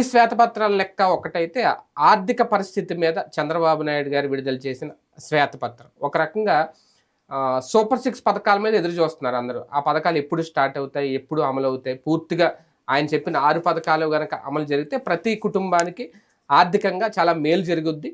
అన్ని శ్వేతపత్రాల లెక్క ఒకటైతే ఆర్థిక పరిస్థితి మీద చంద్రబాబు నాయుడు గారు విడుదల చేసిన శ్వేతపత్రం. ఒక రకంగా సూపర్ సిక్స్ పథకాల మీద ఎదురు చూస్తున్నారు అందరూ. ఆ పథకాలు ఎప్పుడు స్టార్ట్ అవుతాయి ఎప్పుడు అమలు అవుతాయి? పూర్తిగా ఆయన చెప్పిన ఆరు పథకాలు కనుక అమలు జరిగితే ప్రతి కుటుంబానికి ఆర్థికంగా చాలా మేలు జరుగుద్ది.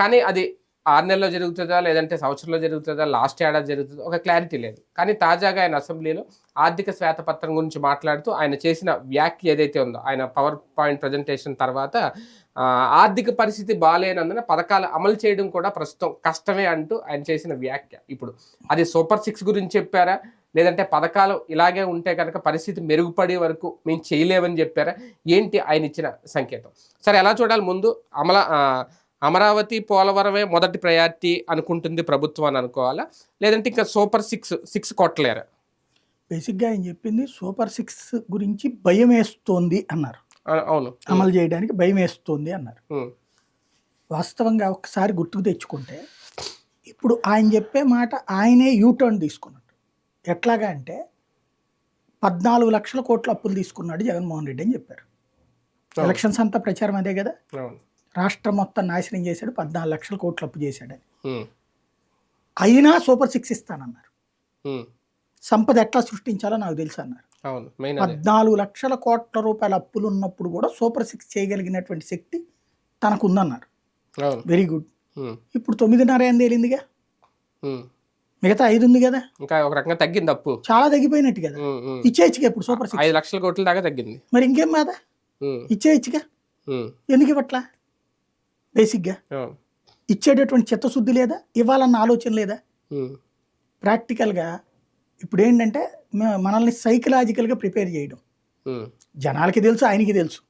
కానీ అది ఆరు నెలలో జరుగుతుందా లేదంటే సంవత్సరంలో జరుగుతుందా లాస్ట్ ఏడాది జరుగుతుందా ఒక క్లారిటీ లేదు. కానీ తాజాగా ఆయన అసెంబ్లీలో ఆర్థిక శ్వేతపత్రం గురించి మాట్లాడుతూ ఆయన చేసిన వ్యాఖ్య ఏదైతే ఉందో ఆయన పవర్ పాయింట్ ప్రజెంటేషన్ తర్వాత ఆర్థిక పరిస్థితి బాగాలేనందున పథకాలు అమలు చేయడం కూడా ప్రస్తుతం కష్టమే అంటూ ఆయన చేసిన వ్యాఖ్య ఇప్పుడు. అది సూపర్ సిక్స్ గురించి చెప్పారా? లేదంటే పథకాలు ఇలాగే ఉంటే కనుక పరిస్థితి మెరుగుపడే వరకు మేము చేయలేమని చెప్పారా? ఏంటి ఆయన ఇచ్చిన సంకేతం? సరే ఎలా చూడాలి ముందు? అమల అమరావతి పోలవరమే మొదటి ప్రయారిటీ అనుకుంటుంది ప్రభుత్వం అని అనుకోవాలా? లేదంటే ఇంకా సూపర్ సిక్స్ సిక్స్ కొట్టలేరా? బేసిక్గా ఆయన చెప్పింది సూపర్ సిక్స్ గురించి భయం వేస్తోంది అన్నారు. అవును. అమలు చేయడానికి భయం వేస్తోంది అన్నారు. వాస్తవంగా ఒకసారి గుర్తుకు తెచ్చుకుంటే ఇప్పుడు ఆయన చెప్పే మాట ఆయనే యూటర్న్ తీసుకున్నట్టు ఎట్లాగా అంటే పద్నాలుగు లక్షల కోట్ల అప్పులు తీసుకున్నాడు జగన్మోహన్ రెడ్డి అని చెప్పారు. ఎలక్షన్స్ అంతా ప్రచారం అదే కదా? రాష్ట్రం మొత్తం నాశనం చేశాడు పద్నాలుగు లక్షల కోట్ల అప్పు చేశాడని అయినా సూపర్ సిక్స్ ఇస్తానన్నారు. సంపద ఎట్లా సృష్టించాలో నాకు తెలుసు అన్నారు. పద్నాలుగు లక్షల కోట్ల రూపాయల అప్పులు ఉన్నప్పుడు కూడా సూపర్ సిక్స్ చేయగలిగినటువంటి శక్తి తనకు ఉందన్నారు అవును వెరీ గుడ్ ఇప్పుడు తొమ్మిదిన్నర ఏం తేలిందిగా. మిగతా ఐదు ఉంది కదా? ఇంకా ఒక రకంగా తగ్గింది అప్పు. చాలా తగ్గిపోయినట్టు కదా. ఇచ్చేయచ్చుగా ఇప్పుడు సూపర్ సిక్స్? ఐదు లక్షల కోట్ల దాకా తగ్గింది. మరి ఇంకేం మాద ఇచ్చేయచ్చుగా ఎందుకు ఇవ్వట్లా? బేసిక్గా ఇచ్చేటటువంటి చిత్తశుద్ధి లేదా ఇవ్వాలన్న ఆలోచన లేదా? ప్రాక్టికల్గా ఇప్పుడు ఏంటంటే మనల్ని సైకలాజికల్గా ప్రిపేర్ చేయడం. జనాలకి తెలుసు ఆయనకి తెలుసు.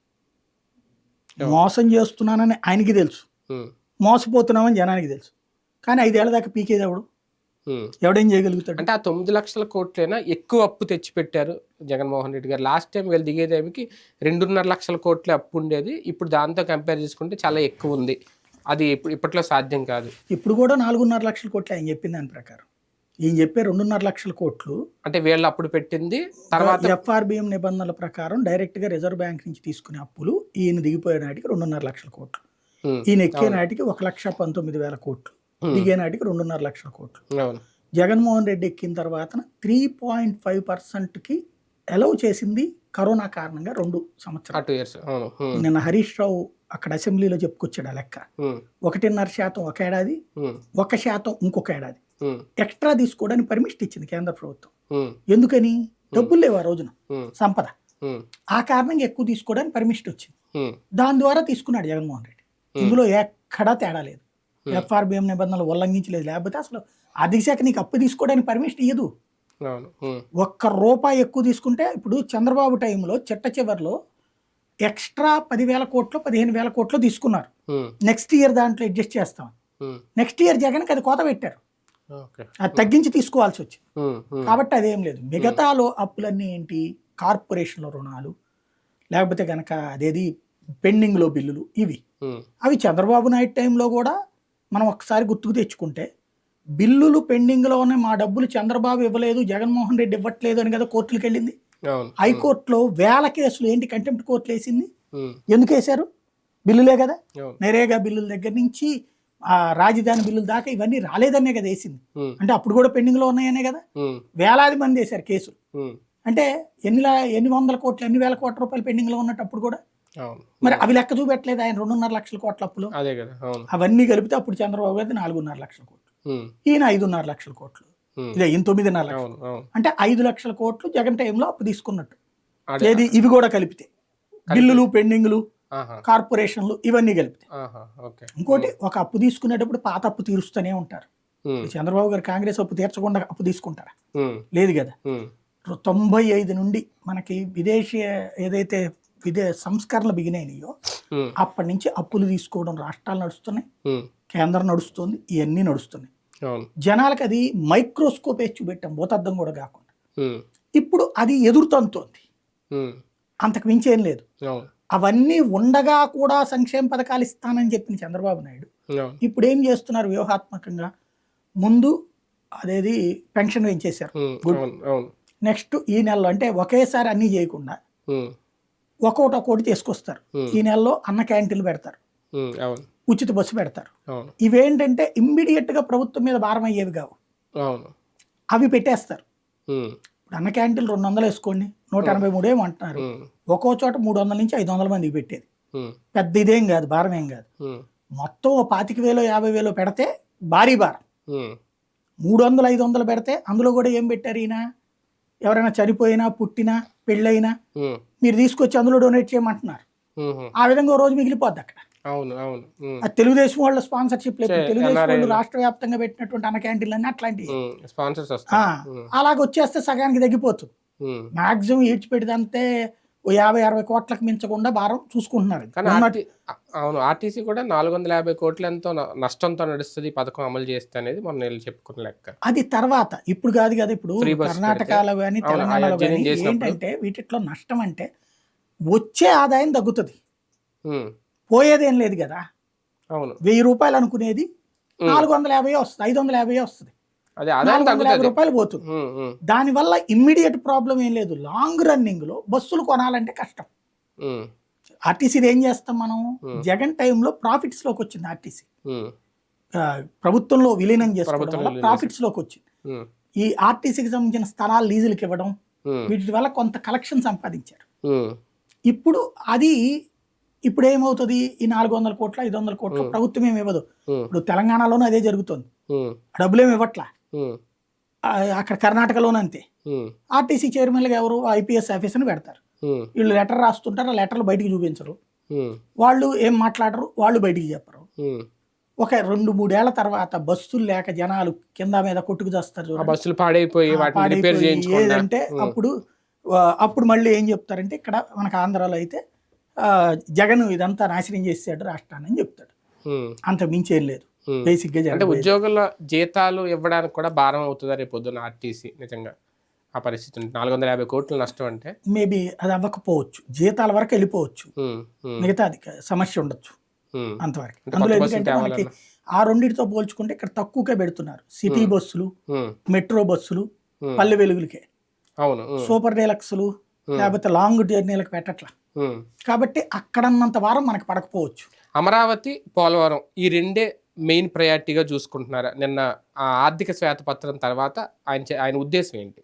మోసం చేస్తున్నానని ఆయనకి తెలుసు. మోసపోతున్నామని జనానికి తెలుసు. కానీ ఐదేళ్ళ దాకా పీకేది ఎవడు. ఎవడేం చేయగలుగుతాడు? అంటే ఆ తొమ్మిది లక్షల కోట్లైనా ఎక్కువ అప్పు తెచ్చిపెట్టారు జగన్మోహన్ రెడ్డి గారు. లాస్ట్ టైం వీళ్ళు దిగేదేమికి రెండున్నర లక్షల కోట్ల అప్పు ఉండేది. ఇప్పుడు దాంతో కంపేర్ చేసుకుంటే చాలా ఎక్కువ ఉంది. అది ఇప్పుడు ఇప్పట్లో సాధ్యం కాదు. ఇప్పుడు కూడా నాలుగున్నర లక్షల కోట్లు ఆయన చెప్పిన దాని ప్రకారం. ఈయన చెప్పే రెండున్నర లక్షల కోట్లు అంటే వీళ్ళు అప్పుడు పెట్టింది తర్వాత ఎఫ్ఆర్బిఎం నిబంధనల ప్రకారం డైరెక్ట్గా రిజర్వ్ బ్యాంక్ నుంచి తీసుకునే అప్పులు ఈయన దిగిపోయే నాటికి రెండున్నర లక్షల కోట్లు. ఈయన ఎక్కే నాటికి ఒక లక్ష పంతొమ్మిది వేల కోట్లు. దిగే నాటికి రెండున్నర లక్షల కోట్లు. జగన్మోహన్ రెడ్డి ఎక్కిన తర్వాత త్రీ పాయింట్ ఫైవ్ పర్సెంట్కి అలౌ చేసింది కరోనా కారణంగా రెండు సంవత్సరాలు. నిన్న హరీష్ రావు అక్కడ అసెంబ్లీలో చెప్పుకొచ్చాడు ఆ లెక్క. ఒకటిన్నర శాతం ఒక ఏడాది ఒక శాతం ఇంకొక ఏడాది. ఎక్స్ట్రా తీసుకోవడానికి పర్మిషన్ ఇచ్చింది కేంద్ర ప్రభుత్వం. ఎందుకని? డబ్బులు లేవు ఆ రోజున. సంపద. ఆ కారణంగా ఎక్కువ తీసుకోవడానికి పర్మిషన్ వచ్చింది. దాని ద్వారా తీసుకున్నాడు జగన్మోహన్ రెడ్డి. ఇందులో ఎక్కడా తేడా లేదు. ఎఫ్ఆర్బిఎం నిబంధనలు ఉల్లంఘించలేదు. లేకపోతే అసలు ఆర్థిక శాఖ నీకు అప్పు తీసుకోవడానికి పర్మిషన్ ఇయ్యదు. ఉమ్, ఒక్క రూపాయి ఎక్కువ తీసుకుంటే ఇప్పుడు చంద్రబాబు టైంలో చిట్ట చివరిలో ఎక్స్ట్రా పదివేల కోట్లు పదిహేను వేల కోట్లు తీసుకున్నారు. ఉమ్, నెక్స్ట్ ఇయర్ దాంట్లో అడ్జస్ట్ చేస్తాం. నెక్స్ట్ ఇయర్ జగన్కి అది కోత పెట్టారు. అది తగ్గించి తీసుకోవాల్సి వచ్చింది కాబట్టి అదేం లేదు. మిగతాలో అప్పులన్నీ ఏంటి? కార్పొరేషన్ల రుణాలు లేకపోతే కనుక అదేది పెండింగ్లో బిల్లులు ఇవి. అవి చంద్రబాబు నాయుడు టైంలో కూడా మనం ఒకసారి గుర్తుకు తెచ్చుకుంటే బిల్లులు పెండింగ్లో ఉన్నాయి మా డబ్బులు చంద్రబాబు ఇవ్వలేదు జగన్మోహన్ రెడ్డి ఇవ్వట్లేదు అని కదా కోర్టులకు వెళ్ళింది హైకోర్టులో వేల కేసులు ఏంటి కంటెంప్ట్ కోర్టులు వేసింది ఎందుకు వేశారు బిల్లులే కదా? నరేగా బిల్లుల దగ్గర నుంచి ఆ రాజధాని బిల్లుల దాకా ఇవన్నీ రాలేదనే కదా వేసింది. అంటే అప్పుడు కూడా పెండింగ్లో ఉన్నాయనే కదా? వేలాది మంది వేశారు కేసులు. అంటే ఎన్ని లా- ఎన్ని వందల కోట్లు ఎన్ని వేల కోట్ల రూపాయలు పెండింగ్లో ఉన్నట్టు అప్పుడు కూడా మరి అవి లెక్క చూపెట్టలేదు ఆయన రెండున్నర లక్షల కోట్ల అప్పులు. అదే కదా అవును. అవన్నీ కలిపితే అప్పుడు చంద్రబాబు గారి నాలుగున్నర లక్షల కోట్లు. ఈయన ఐదున్నర లక్షల కోట్లు. ఇదే ఈయన తొమ్మిదిన్నర లక్షలు. అంటే ఐదు లక్షల కోట్లు జగన్ టైంలో అప్పు తీసుకున్నట్టు. ఏది? ఇవి కూడా కలిపితే. బిల్లులు పెండింగ్లు కార్పొరేషన్లు ఇవన్నీ కలిపితే. ఇంకోటి ఒక అప్పు తీసుకునేటప్పుడు పాత అప్పు తీరుస్తూనే ఉంటారు. చంద్రబాబు గారు కాంగ్రెస్ అప్పు తీర్చకుండా అప్పు తీసుకుంటారా? లేదు కదా. తొంభై ఐదు నుండి మనకి విదేశీ ఏదైతే విదే సంస్కరణలు బిగినాయో ఉమ్, అప్పటి నుంచి అప్పులు తీసుకోవడం రాష్ట్రాలు నడుస్తున్నాయి కేంద్రం నడుస్తుంది ఇవన్నీ నడుస్తున్నాయి. జనాలకు అది మైక్రోస్కోప్ వేసి చూపెట్టాం భూతద్దం కూడా కాకుండా. ఇప్పుడు అది ఎదురుతంతోంది అంతకు మించి ఏం లేదు. అవును. అవన్నీ ఉండగా కూడా సంక్షేమ పథకాలు ఇస్తానని చెప్పిన చంద్రబాబు నాయుడు ఇప్పుడు ఏం చేస్తున్నారు వ్యూహాత్మకంగా? ముందు అదేది పెన్షన్ అవును. నెక్స్ట్ ఈ నెలలో అంటే ఒకేసారి అన్నీ చేయకుండా ఒక్కొక్కటి ఒక్కొక్కటి తీసుకొస్తారు. ఈ నెలలో అన్న క్యాంటీన్లు పెడతారు. ఉచిత బస్సు పెడతారు. ఇవేంటంటే గా ప్రభుత్వం మీద భారం అయ్యేవి కావు. అవి పెట్టేస్తారు. ఇప్పుడు అన్న క్యాంటీన్లు రెండు వందలు వేసుకోండి. నూట ఎనభై మూడు ఏమో అంటున్నారు. ఉమ్, ఒక్కో చోట మూడు వందల నుంచి ఐదు వందల మందికి పెట్టేది. పెద్ద ఇదేం కాదు భారం ఏం కాదు. మొత్తం ఓ పాతిక వేలు యాభై వేలు పెడితే భారీ భారం. మూడు వందలు ఐదు వందలు పెడితే అందులో కూడా ఏం పెట్టారు ఈయన? ఎవరైనా చనిపోయినా పుట్టినా పెళ్ళైనా మీరు తీసుకొచ్చి అందులో డొనేట్ చేయమంటున్నారు. ఆ విధంగా రోజు మిగిలిపోద్ది అక్కడ. అవును అవును. ఉమ్, అది తెలుగుదేశం వాళ్ళ స్పాన్సర్షిప్ లేదు తెలుగుదేశం వాళ్ళు. రాష్ట్ర వ్యాప్తంగా పెట్టినటువంటి అన్న క్యాంటీన్లు అన్నీ అట్లాంటివి. స్పాన్సర్స్ అలాగ వచ్చేస్తే సగానికి తగ్గిపోతుంది. మాక్సిమం ఈడ్చిపెడితే యాభై అరవై కోట్లకు మించకుండా భారం చూసుకుంటున్నారు కానీ అవును ఆర్టీసీ కూడా నాలుగు వందల యాభై కోట్ల ఎంతో నష్టంతో నడుస్తుంది ఈ పథకం అమలు చేస్తే అనేది వీళ్ళు చెప్పుకున్న లెక్క. అది తర్వాత ఇప్పుడు కాదు కదా ఇప్పుడు కర్ణాటకలో కానీ తెలంగాణలో కానీ. ఏంటంటే వీటిలో నష్టం అంటే వచ్చే ఆదాయం తగ్గుతుంది. పోయేదేం లేదు కదా. అవును. వెయ్యి రూపాయలు అనుకునేది నాలుగు వందల యాభై వస్తుంది ఐదు వందల యాభై వస్తుంది. రూపాయలు పోతుంది. దానివల్ల ఇమ్మీడియట్ ప్రాబ్లం ఏం లేదు. లాంగ్ రన్నింగ్లో బస్సులు కొనాలంటే కష్టం. ఆర్టీసీది ఏం చేస్తాం మనం. జగన్ టైంలో ప్రాఫిట్స్లోకి వచ్చింది ఆర్టీసీ ప్రభుత్వంలో విలీనం చేసుకోవడం వల్ల ప్రాఫిట్స్లోకి వచ్చింది. ఈ ఆర్టీసీకి సంబంధించిన స్థలాలు లీజులకి ఇవ్వడం వీటి వల్ల కొంత కలెక్షన్ సంపాదించారు. ఇప్పుడు అది ఇప్పుడు ఏమవుతుంది? ఈ నాలుగు వందల కోట్ల ఐదు వందల కోట్ల. ప్రభుత్వం ఏమి ఇవ్వదు. ఇప్పుడు తెలంగాణలోనూ అదే జరుగుతుంది. ఉమ్, డబ్బులు ఏమి ఇవ్వట్లా? అక్కడ కర్ణాటకలోనూ అంతే. ఆర్టీసీ చైర్మన్లుగా ఎవరు ఐపీఎస్ ఆఫీసర్ని పెడతారు. వీళ్ళు లెటర్ రాస్తుంటారు ఆ లెటర్లు బయటికి చూపించరు. వాళ్ళు ఏం మాట్లాడరు వాళ్ళు బయటికి చెప్పరు. ఒక రెండు మూడేళ్ళ తర్వాత బస్సులు లేక జనాలు కింద మీద కొట్టుకు చేస్తారు. బస్సులు పాడైపోయి ఏదంటే అప్పుడు అప్పుడు మళ్ళీ ఏం చెప్తారంటే ఇక్కడ మనకు ఆంధ్రాలో అయితే జగన్ ఇదంతా నాశనం చేసాడు రాష్ట్రాన్ని అని చెప్తాడు. అంత మించి ఏం లేదు. బేసిక్గా అంటే ఉద్యోగుల జీతాలు ఇవ్వడానికి కూడా భారం అవుతుందా రేపు పొద్దున్న ఆర్టీసీ? నిజంగా ఆ పరిస్థితి నాలుగు వందల యాభై కోట్ల నష్టం అంటే? మేబీ అది అవ్వకపోవచ్చు. జీతాల వరకు వెళ్ళిపోవచ్చు. మిగతా అది సమస్య ఉండొచ్చు. అంతవరకు. అందులో ఎందుకంటే మనకి ఆ రెండింటితో పోల్చుకుంటే ఇక్కడ తక్కువగా పెడుతున్నారు. సిటీ బస్సులు మెట్రో బస్సులు పల్లె వెలుగులకే. అవును సూపర్ డీలక్స్లు లేకపోతే లాంగ్ జర్నీలకు పెట్టట్లా. కాబట్టి అక్కడన్నంత వారం మనకు పడకపోవచ్చు. అమరావతి పోలవరం ఈ రెండే మెయిన్ ప్రయారిటీగా చూసుకుంటున్నారా? నిన్న ఆ ఆర్థిక శ్వేతపత్రం తర్వాత ఆయన ఆయన ఉద్దేశం ఏంటి?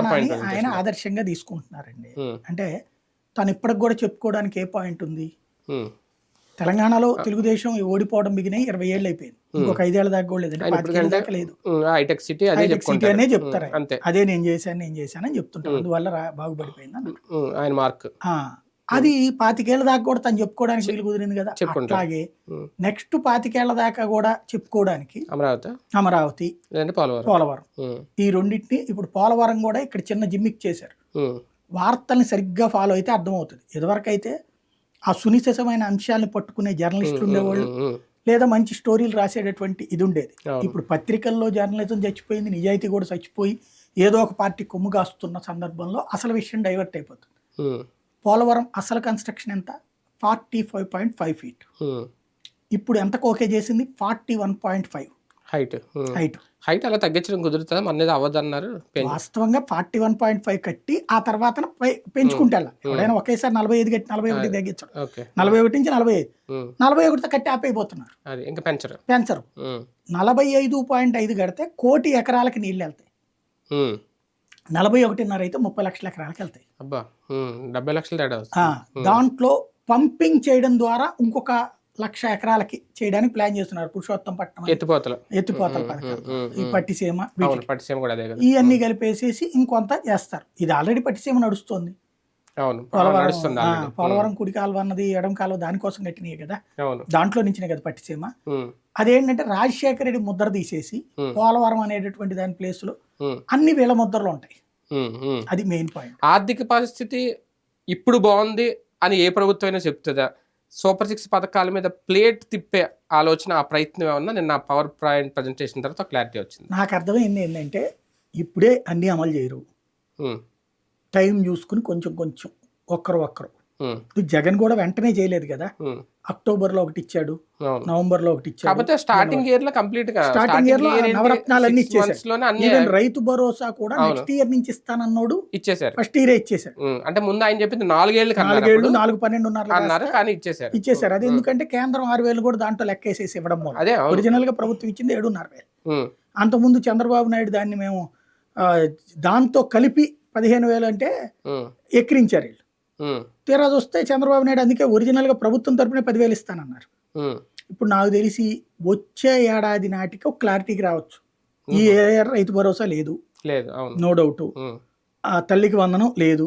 presentation. ఆయన ఆదర్శంగా తీసుకుంటున్నారండి. అంటే తను ఇప్పటికి కూడా చెప్పుకోవడానికి ఏ పాయింట్ ఉంది? తెలంగాణలో తెలుగుదేశం ఓడిపోవడం బిగినాయి ఇరవై ఏళ్ళు అయిపోయింది. ఇంకొక ఐదేళ్ళ దాకా కూడా లేదంటే పాతికేళ్ళ దాకా లేదు. హైటెక్ సిటీ అదే హైటెక్ సిటీ అనే చెప్తారు. అంతే. అదే నేను చేశాను నేను చేశానని చెప్తుంటారు. అందువల్ల రా- బాగుపడిపోయింది ఆయన మార్క్. అది పాతికేళ్ళ దాకా కూడా తను చెప్పుకోవడానికి వీలు కుదిరింది కదా. ఉమ్, నెక్స్ట్ పాతికేళ్ళ దాకా కూడా చెప్పుకోవడానికి అమరావతి? అమరావతి పోలవరం? ఈ రెండింటిని ఇప్పుడు పోలవరం కూడా ఇక్కడ చిన్న జిమ్మిక్ చేశారు. వార్తల్ని సరిగ్గా ఫాలో అయితే అర్థమవుతుంది. ఇదివరకు అయితే ఆ సునిశ్చితమైన అంశాలను పట్టుకునే జర్నలిస్టులు ఉండేవాళ్ళు లేదా మంచి స్టోరీలు రాసేటటువంటి ఇది ఉండేది. ఇప్పుడు పత్రికల్లో జర్నలిజం చచ్చిపోయింది నిజాయితీ కూడా చచ్చిపోయి ఏదో ఒక పార్టీ కొమ్ము కాస్తున్న సందర్భంలో అసలు విషయం డైవర్ట్ అయిపోతుంది. పోలవరం అసలు కన్స్ట్రక్షన్ ఎంత? Forty five point five feet. ఇప్పుడు ఎంతకు ఓకే చేసింది? Forty one point five. Height. Height. Height అలా తగ్గించడం కుదురుతుందా? మన అవ్వదన్నారు వాస్తవంగా ఫార్టీ వన్ పాయింట్ ఫైవ్ కట్టి ఆ తర్వాత పెంచుకుంటే. ఎవడైనా ఒకేసారి నలభై ఐదు కట్టి నలభై ఒకటి తగ్గించడం. నలభై ఒకటి నుంచి నలభై ఐదు. నలభై ఒకటితో కట్టి ఆపైపోతున్నారు ఇంకా పెంచరు. పెంచరు. నలభై ఐదు పాయింట్ ఐదు కడితే కోటి ఎకరాలకి నీళ్ళు వెళ్తాయి. నలభై ఒకటిన్నర అయితే ముప్పై లక్షల ఎకరాలకు వెళ్తాయి. అబ్బా డెబ్బై లక్షలు తేడా దాంట్లో పంపింగ్ చేయడం ద్వారా ఇంకొక లక్ష ఎకరాలకి చేయడానికి ప్లాన్ చేస్తున్నారు పురుషోత్తం పట్టణం ఎత్తిపోతల. ఎత్తిపోతల ఉమ్, ఈ. పట్టిసీమ పట్టిసీమ కూడా ఇవన్నీ కలిపేసేసి ఇంకొంత చేస్తారు. ఇది ఆల్రెడీ పట్టిసీమ నడుస్తుంది. అవును. పోలవరం. పోలవరం కుడి కాలువ అన్నది ఎడం కాలువ దానికోసం కట్టినాయి కదా. దాంట్లో నుంచినే కదా పట్టిసీమ. అదేంటంటే రాజశేఖర రెడ్డి ముద్ర తీసేసి పోలవరం అనేటటువంటి దాని ప్లేస్లో అన్ని వేల ముద్రలు ఉంటాయి. అది మెయిన్ పాయింట్. ఆర్థిక పరిస్థితి ఇప్పుడు బాగుంది అని ఏ ప్రభుత్వం అయినా చెప్తుందా? సూపర్ సిక్స్ పథకాల మీద ప్లేట్ తిప్పే ఆలోచన ఆ ప్రయత్నం ఏమన్నా? నిన్న పవర్ పాయింట్ ప్రజెంటేషన్ తర్వాత క్లారిటీ వచ్చింది. నాకు అర్థమైంది ఏంటంటే ఇప్పుడే అన్ని అమలు చేయరు. టైం చూసుకుని కొంచెం కొంచెం ఒక్కరు ఒక్కరు. జగన్ కూడా వెంటనే చేయలేదు కదా? అక్టోబర్లో ఒకటి ఇచ్చాడు నవంబర్లో ఒకటి ఇచ్చాడు. స్టార్టింగ్ ఇయర్లో కంప్లీట్గా స్టార్టింగ్ ఇయర్లో year ఏంటి? నవరత్నాలు అన్ని Six months ఇచ్చేసాడు రైతు భరోసా కూడా. నెక్స్ట్ ఇయర్ నుంచి ఇస్తానన్నోడు. ఇచ్చేసారు ఫస్ట్ ఇయర్ ఇచ్చేసాడు ఉమ్, అంటే ముందు ఆయన చెప్పింది నాలుగేళ్ళు అప్పుడు. నాలుగు పన్నెండున్నర అన్నారు కానీ ఇచ్చేసారు ఇచ్చేసారు అది ఎందుకంటే కేంద్రం ఆరు వేలు కూడా దాంట్లో లెక్కేసేసి ఇవ్వడం అదే ఒరిజినల్గా ప్రభుత్వం ఇచ్చింది ఏడున్నర వేలు. అంతకుముందు చంద్రబాబు నాయుడు దాన్ని మేము దాంతో కలిపి పదిహేను వేలు అంటే ఎక్కిరించారు వీళ్ళు. తీరా చూస్తే చంద్రబాబు నాయుడు అందుకే ఒరిజినల్గా ప్రభుత్వం తరపునే పదివేలు ఇస్తానన్నారు. ఇప్పుడు నాకు తెలిసి వచ్చే ఏడాది నాటికి ఒక క్లారిటీకి రావచ్చు. ఈ రైతు భరోసా లేదు. లేదు నో డౌట్. ఆ తల్లికి వందనం లేదు.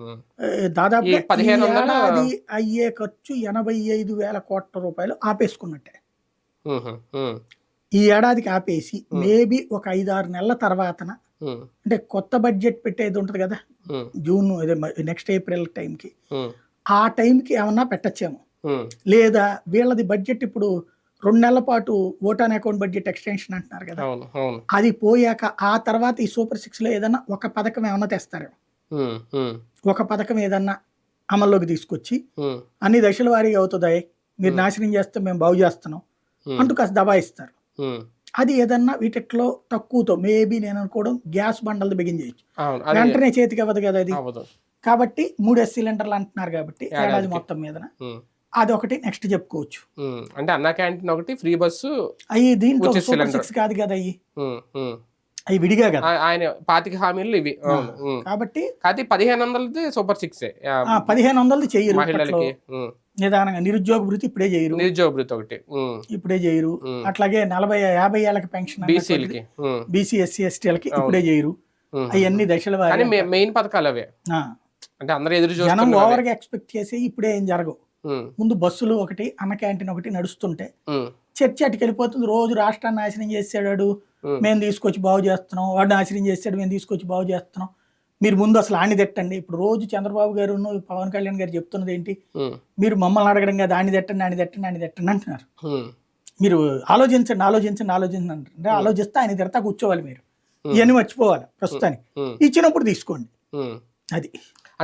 ఉమ్, ఏ, దాదాపు ఈ 1500 ఏడాది అయ్యే ఖర్చు ఎనభై ఐదు వేల కోట్ల రూపాయలు ఆపేసుకున్నట్టే. ఈ ఏడాదికి ఆపేసి. మేబీ ఒక ఐదారు నెలల తర్వాతన అంటే కొత్త బడ్జెట్ పెట్టేది ఉంటుంది కదా. ఉమ్, జూన్ నెక్స్ట్ ఏప్రిల్ టైంకి. ఉమ్, ఆ టైంకి ఏమన్నా పెట్టచ్చేమో. లేదా వీళ్ళది బడ్జెట్ ఇప్పుడు రెండు నెలల పాటు ఓటాన్ అకౌంట్ బడ్జెట్ ఎక్స్టెన్షన్ అంటున్నారు కదా. అది పోయాక ఆ తర్వాత ఈ సూపర్ సిక్స్లో ఏదన్నా ఒక పథకం ఏమన్నా ఉమ్, ఒక పథకం ఏదన్నా అమల్లోకి తీసుకొచ్చి అన్ని దశల వారీగా అవుతుందాయి మీరు Hmm. నాశనం చేస్తే మేము బాగు చేస్తున్నాం. అంటూ కాస్త దబాయిస్తారు. అది ఏదన్నా వీటిట్లో తక్కువతో మేబీ నేను అనుకోవడం గ్యాస్ బండలు బిగిన్ చేయొచ్చు అవును అది వెంటనే చేతికి అవ్వదు కదా అది కాబట్టి మూడేసి సిలిండర్లు అంటున్నారు కాబట్టి. ఏడాది మొత్తం మీద అది ఒకటి నెక్స్ట్ చెప్పుకోవచ్చు అంటే అన్నా క్యాంటీన్ ఒకటి ఫ్రీ బస్సు అవి దీంట్లో. సిక్స్ కాదు కదా ఉమ్. అవి విడిగా కదా. ఆయన పాతిక హామీలు ఇవి. కాబట్టి కాకపోతే పదిహేను వందలది సూపర్ సిక్స్ పదిహేను వందలది చెయ్యరు ఇప్పట్లో. మహిళలకి నిదానంగా నిరుద్యోగ భృతి ఇప్పుడే చేయరు. నిరుద్యోగ భృతి ఒకటి ఇప్పుడే చేయరు. అట్లాగే నలభై యాభై ఏళ్ళకి పెన్షన్ బీసీలకి బీసీ ఎస్సీ ఎస్టీలకి. ఇప్పుడే చేయరు. అవన్నీ దశల వారీ మెయిన్ పథకాలు అవే. అంటే అందరూ ఎదురు జనం చూస్తున్నారు ఓవర్గా ఎక్స్పెక్ట్ చేసి ఇప్పుడే ఏం జరగవు. ముందు బస్సులు ఒకటి అన్న క్యాంటీన్ ఒకటి నడుస్తుంటే చర్చ అటుకి వెళ్ళిపోతుంది రోజు రాష్ట్రాన్ని నాశనం చేసాడు మేము తీసుకొచ్చి బాగు చేస్తున్నాం వాడు నాశనం చేసాడు మేము తీసుకొచ్చి బాగు చేస్తున్నాం. మీరు ముందు అసలు ఆని తెట్టండి. ఇప్పుడు రోజు చంద్రబాబు గారు పవన్ కళ్యాణ్ గారు చెప్తున్నది ఏంటి? మీరు మమ్మల్ని అడగడం కదా ఆని తెట్టండి ఆని తెట్టండి ఆని తెట్టండి అంటున్నారు. మీరు ఆలోచించండి ఆలోచించండి ఆలోచించండి అంటే ఆలోచిస్తే ఆయన తిడతా కూర్చోవాలి మీరు. ఇవన్నీ మర్చిపోవాలి ప్రస్తుతానికి. ఇచ్చినప్పుడు తీసుకోండి. అది.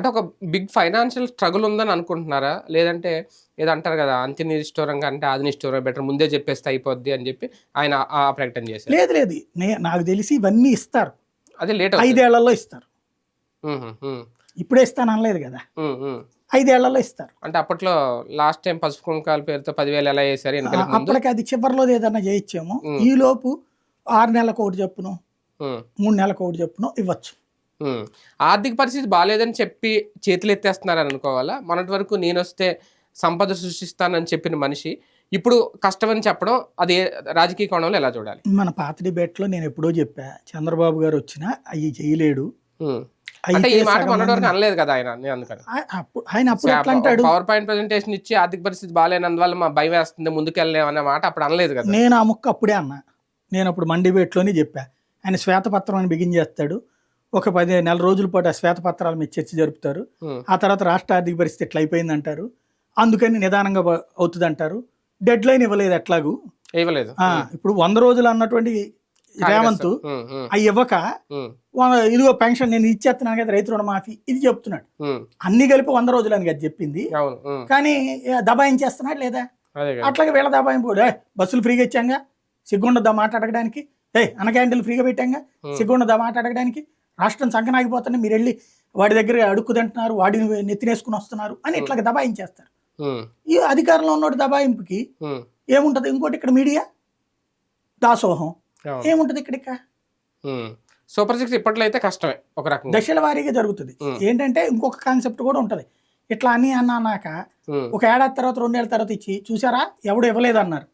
అంటే ఒక బిగ్ ఫైనాన్షియల్ స్ట్రగుల్ ఉందని అనుకుంటున్నారా? లేదంటే ఏదో అంటారు కదా అంత్య నిష్ఠూరంగా అంటే ఆది నిష్ఠూరం బెటర్ ముందే చెప్పేస్తే అయిపోద్ది అని చెప్పి ఆయన ఆ ప్రకటన చేశారు. లేదు లేదు. నాకు తెలిసి ఇవన్నీ ఇస్తారు. అదే లేట్ ఐదేళ్ళలో ఇస్తారు. ఇప్పుడే ఇస్తాను అనలేదు కదా. ఐదేళ్ళలో ఇస్తారు. అంటే అప్పట్లో లాస్ట్ టైం పసుపు కుంకాల పేరుతో పదివేలు ఎలా చేశారు అప్పటికి అది చివరిలో ఏదన్నా చేయొచ్చేమో ఉమ్. ఈ లోపు ఆరు నెలలకు ఒకటి చెప్పును మూడు నెలలకు ఒకటి చెప్పును ఇవ్వచ్చు. ఆర్థిక పరిస్థితి బాగాలేదని చెప్పి చేతులు ఎత్తేస్తున్నారని అనుకోవాలా? మొన్నటి వరకు నేను వస్తే సంపద సృష్టిస్తానని చెప్పిన మనిషి ఇప్పుడు కష్టమని చెప్పడం అది రాజకీయ కోణంలో ఎలా చూడాలి? మన పాత డిబేట్లో నేను ఎప్పుడో చెప్పా చంద్రబాబు గారు వచ్చినా అవి చేయలేడు. ఉమ్. అంటే అయితే ఈ మాట సగం మొన్నటి వరకు మందిని- అనలేదు కదా ఆయన అందుకని. ఆయన అప్పుడు ఎట్లా అంటాడు? పవర్ పాయింట్ ప్రెజెంటేషన్ ఇచ్చి ఆర్థిక పరిస్థితి బాగాలేనందువల్ల మా భయం వేస్తుంది ముందుకెళ్ళలేం అనే మాట అప్పుడు అనలేదు కదా. నేను ఆ ముక్క అప్పుడే అన్నా. నేను అప్పుడు మన డిబేట్లోనే చెప్పా. ఆయన శ్వేతపత్రం అని బిగిన్ చేస్తాడు. ఒక పది నెల రోజుల పాటు ఆ శ్వేతపత్రాల మీద చర్చ జరుపుతారు. ఆ తర్వాత రాష్ట్ర ఆర్థిక పరిస్థితి ఎట్లా అయిపోయింది అంటారు అందుకని నిదానంగా అవుతుంది అంటారు డెడ్ లైన్ ఇవ్వలేదు ఎట్లాగూ. ఇవ్వలేదు. ఇప్పుడు వంద రోజులు అన్నటువంటి రేవంత్ అవి ఇవ్వక ఉమ్, "వా- ఇదిగో పెన్షన్ నేను ఇచ్చేస్తున్నాను కదా రైతు రుణమాఫీ ఇది చెప్తున్నాడు. అన్ని కలిపి వంద రోజులు అని కదా చెప్పింది. కానీ దబాయించేస్తున్నాడు లేదా? అట్లాగే వీళ్ళ దబాయింపు కూడా "ఏ, బస్సులు ఫ్రీగా ఇచ్చాంగా? సిగ్గుండదా మాట్లాడడానికి? ఏ అన్న క్యాంటీన్లు ఫ్రీగా పెట్టాంగా? సిగ్గుండదా మాట్లాడడానికి? రాష్ట్రం సంకనాగిపోతుంది మీరు వెళ్ళి వాడి దగ్గర అడుక్కు తింటున్నారు వాడిని నెత్తినేసుకుని వస్తున్నారు అని ఇట్లాగ దబాయించేస్తారు. ఈ అధికారంలో ఉన్నోటి దబాయింపుకి ఏముంటది? ఇంకోటి ఇక్కడ మీడియా? దాసోహం. ఏముంటది ఇక్కడ ఇక. సూపర్ సిక్స్ ఇప్పట్లో అయితే కష్టమే ఒక రకంగా. దశల వారీగా జరుగుతుంది. ఏంటంటే ఇంకొక కాన్సెప్ట్ కూడా ఉంటది. ఇట్లా అని అన్న అన్నాక ఒక ఏడాది తర్వాత రెండేళ్ళ తర్వాత ఇచ్చి చూసారా? ఎవడు ఇవ్వలేదు అన్నారు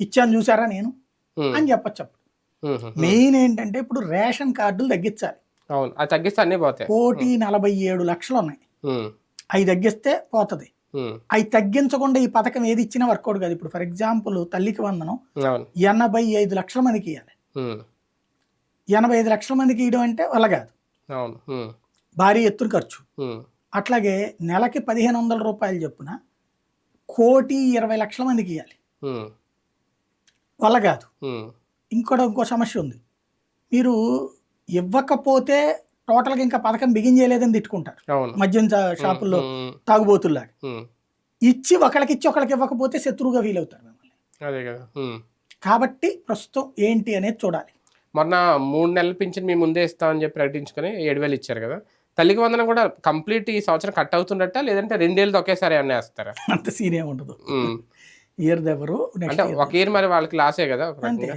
ఇచ్చాను చూసారా నేను? అని చెప్పచ్చు. మెయిన్ ఏంటంటే ఇప్పుడు రేషన్ కార్డులు తగ్గించాలి. అవును. అది తగ్గిస్తే అన్నీ పోతాయి. కోటి నలభై ఏడు లక్షలు ఉన్నాయి అవి తగ్గిస్తే పోతుంది. అవి తగ్గించకుండా ఈ పథకం ఏది ఇచ్చినా వర్కౌట్ కాదు. ఇప్పుడు ఫర్ ఎగ్జాంపుల్ తల్లికి వందనం ఎనభై ఐదు లక్షల మందికి ఇవ్వాలి ఎనభై ఐదు లక్షల మందికి ఇవ్వడం అంటే వల్ల కాదు. భారీ ఎత్తున ఖర్చు. అట్లాగే నెలకి పదిహేను వందల రూపాయలు చొప్పున కోటి ఇరవై లక్షల మందికి ఇవ్వాలి వల్ల కాదు. ఇంకోటి ఇంకో సమస్య ఉంది. మీరు ఇవ్వకపోతే టోటల్గా ఇంకా పథకం బిగిన్ చేయలేదని తిట్టుకుంటారు. మద్యం షాపుల్లో తాగుబోతుల్లాగా. ఉమ్, ఇచ్చి ఒకళ్ళకి ఇచ్చి ఒకళ్ళకి ఇవ్వకపోతే శత్రువుగా ఫీల్ అవుతారు మిమ్మల్ని. అదే కదా. కాబట్టి ప్రస్తుతం ఏంటి అనేది చూడాలి. మొన్న మూడు నెలల పింఛన్ మీ ముందే ఇస్తామని చెప్పి ప్రకటించుకొని ఏడు వేలు ఇచ్చారు కదా. తల్లికి వందనం కూడా కంప్లీట్ ఈ సంవత్సరం కట్ అవుతుండట లేదంటే రెండేళ్ళది ఒకేసారి అన్నీ వేస్తారా? అంత సీన్ ఏమి ఉండదు. ఇయర్ ఎవరు అంటే ఒక ఇయర్ మరి వాళ్ళకి లాసే కదా.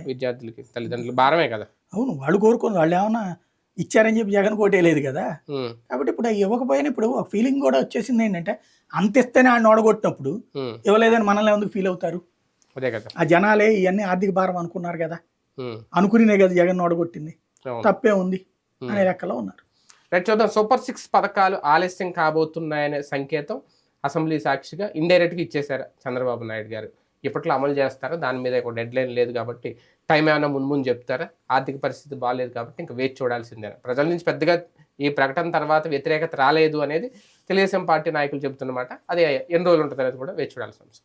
విద్యార్థులకి తల్లిదండ్రులు భారమే కదా. అవును వాళ్ళు కోరుకోను వాళ్ళు ఏమన్నా ఇచ్చారని చెప్పి జగన్ కోటేయలేదు కదా. ఉమ్, కాబట్టి ఇప్పుడు అవి ఇవ్వకపోయినా ఇప్పుడు ఒక ఫీలింగ్ కూడా వచ్చేసింది ఏంటంటే అంత ఇస్తేనే ఆయన ఓడగొట్టినప్పుడు ఇవ్వలేదని మనల్ని ఎందుకు ఫీల్ అవుతారు? కదా. ఆ జనాలే ఇవన్నీ ఆర్థిక భారం అనుకున్నారు కదా. అనుకునే కదా జగన్ ఓడగొట్టింది తప్పే ఉంది. అనే లెక్కలో ఉన్నారు. రైట్ చూద్దాం. సూపర్ సిక్స్ పథకాలు ఆలస్యం కాబోతున్నాయనే సంకేతం అసెంబ్లీ సాక్షిగా ఇండైరెక్ట్గా ఇచ్చేశారు చంద్రబాబు నాయుడు గారు. ఇప్పట్లో అమలు చేస్తారా? దాని మీద ఒక డెడ్ లైన్ లేదు కాబట్టి టైం ఏమైనా ముందు ముందు చెప్తారా? ఆర్థిక పరిస్థితి బాగాలేదు కాబట్టి ఇంకా వేచి చూడాల్సిందే. ప్రజల నుంచి పెద్దగా ఈ ప్రకటన తర్వాత వ్యతిరేకత రాలేదు అనేది తెలుగుదేశం పార్టీ నాయకులు చెబుతున్నమాట. అది ఎన్ని రోజులు ఉంటుంది అనేది కూడా వేచి చూడాల్సిన అంశం.